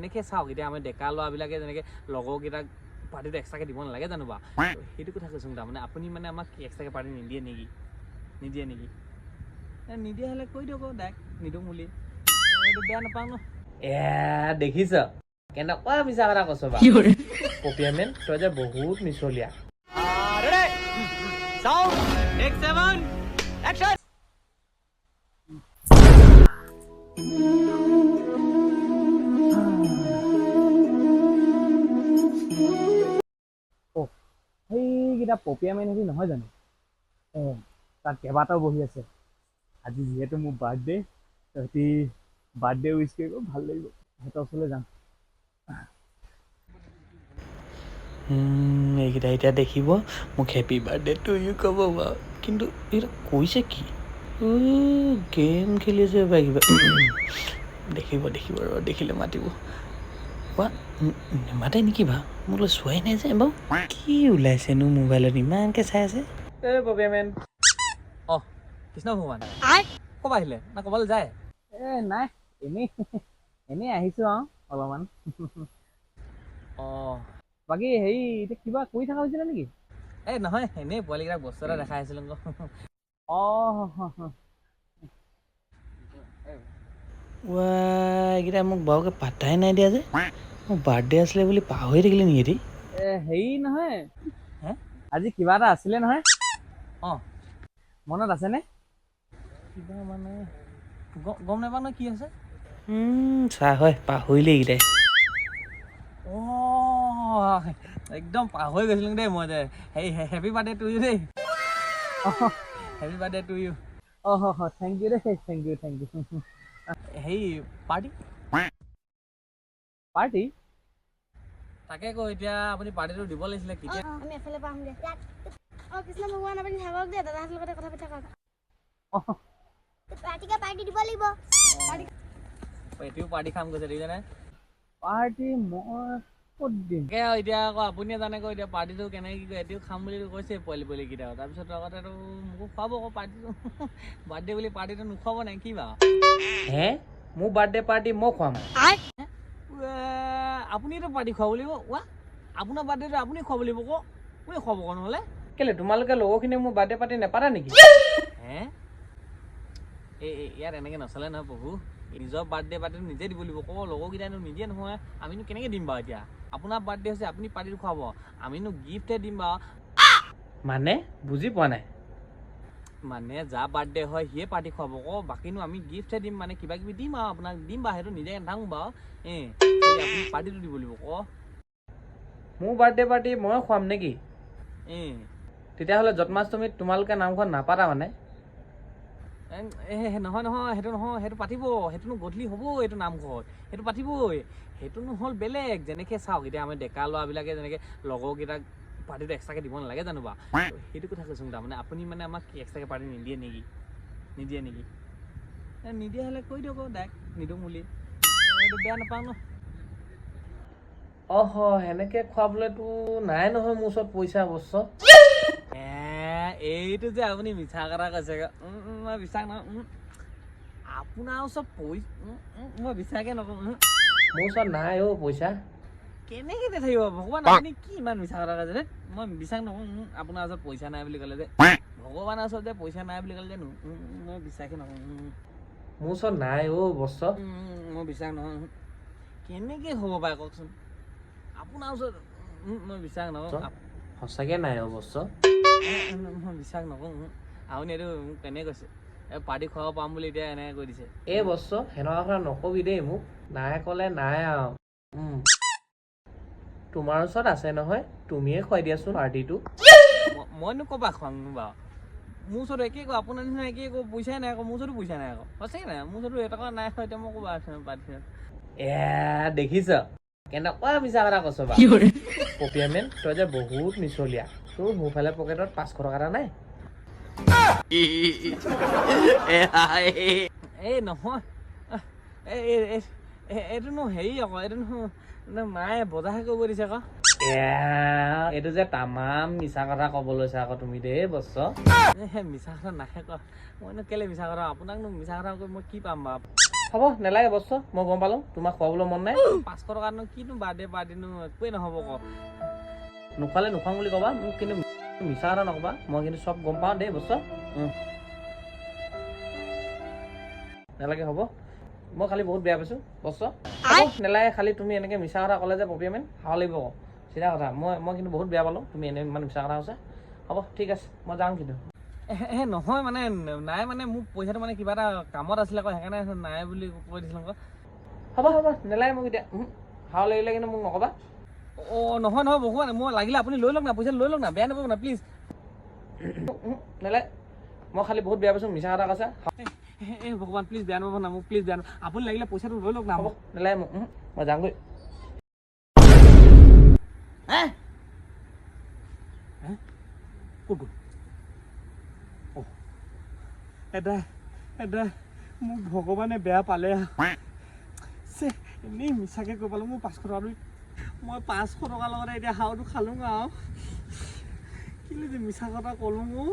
এনেকৈ চাওক এতিয়া আমি ডেকা ল'ৰাবিলাকে যেনেকৈ লগৰকেইটাক পাৰ্টিটো এক্সট্ৰাকৈ দিব নালাগে জানো বাৰু? সেইটো কথা কৈছোঁ তাৰমানে আপুনি মানে আমাক এক্সট্ৰাকৈ পাৰ্টি নিদিয়ে নেকি? নিদিয়ে নেকি? এ, নিদিয়া হ'লে কৈ দিয়ক ডাইৰেক্ট নিদিওঁ বুলি। বেয়া নাপাওঁ ন। এ দেখিছ? কেনেকুৱা মিছা কথা কৈছ বা? পপিয়া মেন তই যে বহুত মিছলীয়া। সেইকেইটা পপিয়া মেনেজি নহয় জানো? অঁ তাত কেইবাটাও বহি আছে। আজি যিহেতু মোৰ বাৰ্থডে সিহঁতি বাৰ্থডে উইচ কৰিব ভাল লাগিব। সিহঁতৰ ওচৰলৈ যাম। এইকেইটা এতিয়া দেখিব। মোক হেপী বাৰ্থডে টু ইউ ক'ব বাৰু কিন্তু এইকেইটা কৈছে কি? গেম খেলি আছে বা কিবা। দেখিব দেখিব ৰ দেখিলে মাতিব। নেমাতে নেকি বা মোলৈ চোৱাই নাই যে বাৰু কি ওলাইছেনো মোবাইলত? ইমানকৈ চাই আছে। কৃষ্ণ ভগৱান। ক'ব আহিলে? না ক'ৰবালৈ যায়? এ নাই এনেই এনেই আহিছোঁ আৰু অলপমান। অঁ। বাকী হেৰি এতিয়া কিবা কৰি থকা হৈছিলে নেকি? এই নহয় এনেই পোৱালিকেইটাক বস্তু এটা দেখাই আছিলোঁ অঁ ৱা এইকেইটা মোক বাৰুকে পাত্তাই নাই দিয়া যে। মোৰ বাৰ্থডে আছিলে বুলি পাহৰি থাকিলে নেকি এটি? হেৰি নহয়। আজি কিবা এটা আছিলে নহয়। অঁ। মনত আছেনে? কিবা মানে গম নাপাওঁ নহয় কি আছে চাহ হয় পাহৰিলে এইকেইটাই অঁ একদম পাহৰি গৈছিলোঁ দেই মই যে। হেৰি হেপী বাৰ্থডে টু ইউ দেই। হেপী বাৰ্থডে টু ইউ অঁ থেংক ইউ দেই থেংক ইউ থেংক ইউ হেৰি পাৰ্টি পাৰ্টি তাকে কৈ এতিয়া আপুনি পাৰ্টিটো দিব লাগিছিলে কেতিয়া? আমি এফালে পাম দে। অ কৃষ্ণ ভগৱান আপুনি থাকক দে দাদাহঁতৰ লগতে কথা পাতি থাকক। অঁ। ৰাতিকে পাৰ্টি দিব লাগিব। এতিয়াও পাৰ্টি খাম কৈছে দেখিছেনে? পাৰ্টি মই ক'ত দিম? তাকে আৰু এতিয়া আকৌ আপুনিয়ে জানে আকৌ এতিয়া পাৰ্টিটো কেনেকৈ কি এতিয়াও খাম বুলি কৈছে পোৱালি পোৱালিকেইটাও তাৰপিছত আগতেতো মোকো খুৱাব আকৌ পাৰ্টিটো। বাৰ্থডে বুলি পাৰ্টিটো নোখুৱাব নাই কি বাৰু? হে? মোৰ বাৰ্থডে পাৰ্টি মই খুৱাম। আপুনিতো পাৰ্টি খুৱাব লাগিব। ৱা? আপোনাৰ বাৰ্থডেটো আপুনি খুৱাব লাগিব আকৌ কোনে খুৱাব আকৌ নহ'লে? কেলে তোমালোকে লগৰখিনিয়ে মোৰ বাৰ্থডে পাৰ্টি নেপাতা নেকি? হে? ইয়াত এনেকৈ নচলে নহয় প্ৰভু নিজৰ বাৰ্থডে পাৰ্টিটো নিজে দিব লাগিব। ক'ব লগৰকেইটাইনো নিদিয়ে নহয়। আমিনো কেনেকৈ দিম বাৰু এতিয়া? আপোনাৰ বাৰ্থডে হৈছে আপুনি পাৰ্টিটো খুৱাব। আমিনো গিফ্টহে দিম বাৰু। মানে? বুজি পোৱা নাই? মানে যাৰ বাৰ্থডে হয় সিয়ে পাৰ্টি খুৱাব। আকৌ বাকীনো আমি গিফ্টহে দিম মানে কিবা কিবি দিম আৰু আপোনাক দিম বাৰু সেইটো নিজে নাথাকোঁ বাৰু। এই আপুনি পাৰ্টিটো দিব লাগিব আকৌ মোৰ বাৰ্থডে পাৰ্টি মই খুৱাম নেকি? তেতিয়াহ'লে জন্মাষ্টমীত তোমালোকে নামঘৰত নাপাতা মানে? নহয় নহয় সেইটো নহয় সেইটো পাতিব সেইটোনো গধূলি হ'ব এইটো নামঘৰত সেইটো পাতিবই। সেইটোনো হ'ল বেলেগ যেনেকৈ চাওক এতিয়া আমি ডেকা ল'ৰাবিলাকে যেনেকৈ লগৰকেইটাক পাৰ্টিটো এক্সট্ৰাকৈ দিব নালাগে জানো বাৰু? সেইটো কথা কৈছোঁ তাৰমানে আপুনি মানে আমাক এক্সট্ৰাকৈ পাৰ্টি নিদিয়ে নেকি? নিদিয়ে নেকি? নিদিয়া হ'লে কৈ দিয়ক আকৌ ডাইৰেক্ট নিদিওঁ বুলি। বেয়া নাপাওঁ ন? অহ সেনেকে খুৱাবলৈতো নাই নহয় মোৰ ওচৰত পইচা অৱশ্য। এইটো যে আপুনি মিছা কথা কৈছে মই বিশ্বাস নহয়। আপোনাৰ ওচৰত পইচা মই বিশ্বাসে উম। মোৰ ওচৰত নাই অ' পইচা। কেনেকে নাথাকিব ভগৱান আপুনি কি ইমান মিছা কথা কৈছে দেই মই বিশ্বাস নকৰোঁ উম, আপোনাৰ ওচৰত পইচা নাই বুলি ক'লে যে। ভগৱানৰ ওচৰত যে পইচা নাই বুলি ক'লে যে মই বিশ্বাসে নকৰোঁ উম, মোৰ ওচৰত নাই অ' বস্ত্ৰ মই বিশ্বাস উম। কেনেকে হ'ব পাৰে কওকচোন? আপোনাৰ ওচৰত মই বিশ্বাস নকৰোঁ। আপ- সঁচাকে নাই অ' বস্ত্ৰ বিশ্বাস নকৰোঁ। আপুনি এইটো মোক কেনেকৈ কৈছে? এই পাৰ্টি খুৱাব পাম বুলি এতিয়া এনেকৈ কৈ দিছে। এই বস্ত্ৰ সেনেকুৱা কথা নকবি দেই মোক। নাই ক'লে নাই আৰু। উম। তোমাৰ ওচৰত আছে নহয় তুমিয়ে খুৱাই দিয়াচোন পাৰ্টিটো। মইনো পৰা খুৱাম বাৰু? মোৰ ওচৰত একেই কওঁ আপোনাৰ নিচিনা একেই কওঁ পইচাই নাই আকৌ মোৰ ওচৰতো পইচা নাই আকৌ। সঁচাকৈ নাই? মোৰ ওচৰতো এটকা নাই আকৌ এতিয়া মই ক'ব আছে পাৰ্টি এ দেখিছ? কেনেকুৱা মিছা কথা কৈছ বা পপিয়া মেন তই যে বহুত মিছলীয়া তোৰ সোঁফালে পকেটত পাঁচশ টকা এটা নাই এই নহয় আহ, এই এই- এই- এই- এইটোনো হেৰি আকৌ এইটোনো এইটো মায়ে বজাৰহে কৰিব দিছে আকৌ এইটো যে তামাম মিছা কথা ক'ব লৈছা আকৌ তুমি দেই বস্ত মিছা কথা নাহে কোৱা মইনো কেলৈ মিছা কথা আপোনাকনো মিছা কথা কৈ মই কি পাম বাৰু হ'ব নেলাগে বস্তু মই গম পালোঁ তোমাক খুৱাবলৈ মন নাই পাঁচশ টকানো কিনো বাৰ্থডে পাৰ্টিনো একোৱে নহ'ব ক নোখোৱালে নোখোৱাম বুলি ক'বা মোক কিন্তু মিছা কথা নক'বা মই কিন্তু চব গম পাওঁ দেই বস্তু। নেলাগে হ'ব। মই খালি বহুত বেয়া পাইছোঁ বস্তু নেলাগে খালি তুমি এনেকৈ মিছা কথা ক'লে যে পপিয়া মেন খাব লাগিব আকৌ। চিধা কথা মই মই কিন্তু বহুত বেয়া পালোঁ তুমি এনে ইমান মিছা কথা কৈছা। হ'ব ঠিক আছে মই যাওঁ কিন্তু। এ নহয় মানে নাই মানে মোক পইচাটো মানে কিবা এটা কামত আছিলে আকৌ সেইকাৰণে নাই বুলি কৈ দিছিলোঁ আকৌ। হ'ব হ'ব নেলাগে মোক এতিয়া খাব লাগিলে কিন্তু মোক নক'বা। অঁ নহয় নহয় ভগৱান মই লাগিলে আপুনি লৈ লওক না পইচা লৈ লওক না বেয়া নাপাব না প্লিজ নেলাগে। মই খালি বহুত বেয়া পাইছোঁ মিছা কথা কৈছা। এ ভগৱান প্লিজ বেয়া নাপাব না মোক প্লিজ বেয়া নাপাব। আপুনি লাগিলে পইচাটো লৈ লওক না হ'ব নেলাগে মোক মই যামগৈ। ক'ত গ'ল? অঁ। এটা এটা মোক ভগৱানে বেয়া পালে এনেই মিছাকৈ কৈ পালোঁ মোৰ পাঁচশ টকাটো মই পাঁচশ টকাৰ লগতে এতিয়া হাওটো খালোঁ আৰু। কেলৈ যে মিছা কথা ক'লোঁ মোৰ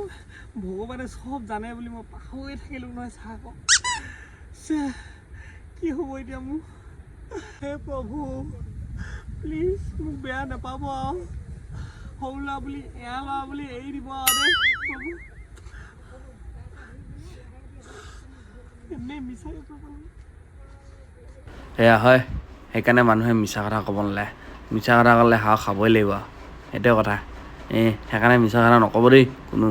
ভগৱানে চব জানে বুলি মই পাহৰি থাকিলোঁ নহয় চাহ কি হ'ব এতিয়া মোৰ? হে প্ৰভু প্লিজ মোক বেয়া নাপাব আৰু। সৰু ল'ৰা বুলি এয়া ল'ৰা বুলি এৰি দিব আৰু দেই প্ৰভু। এনেই পালোঁ সেয়া হয় সেইকাৰণে মানুহে মিছা কথা ক'ব নালাগে। মিছা কথা ক'লে হাঁহ খাবই লাগিব। সেইটোৱে কথা। এই সেইকাৰণে মিছা কথা নক'ব দেই কোনো।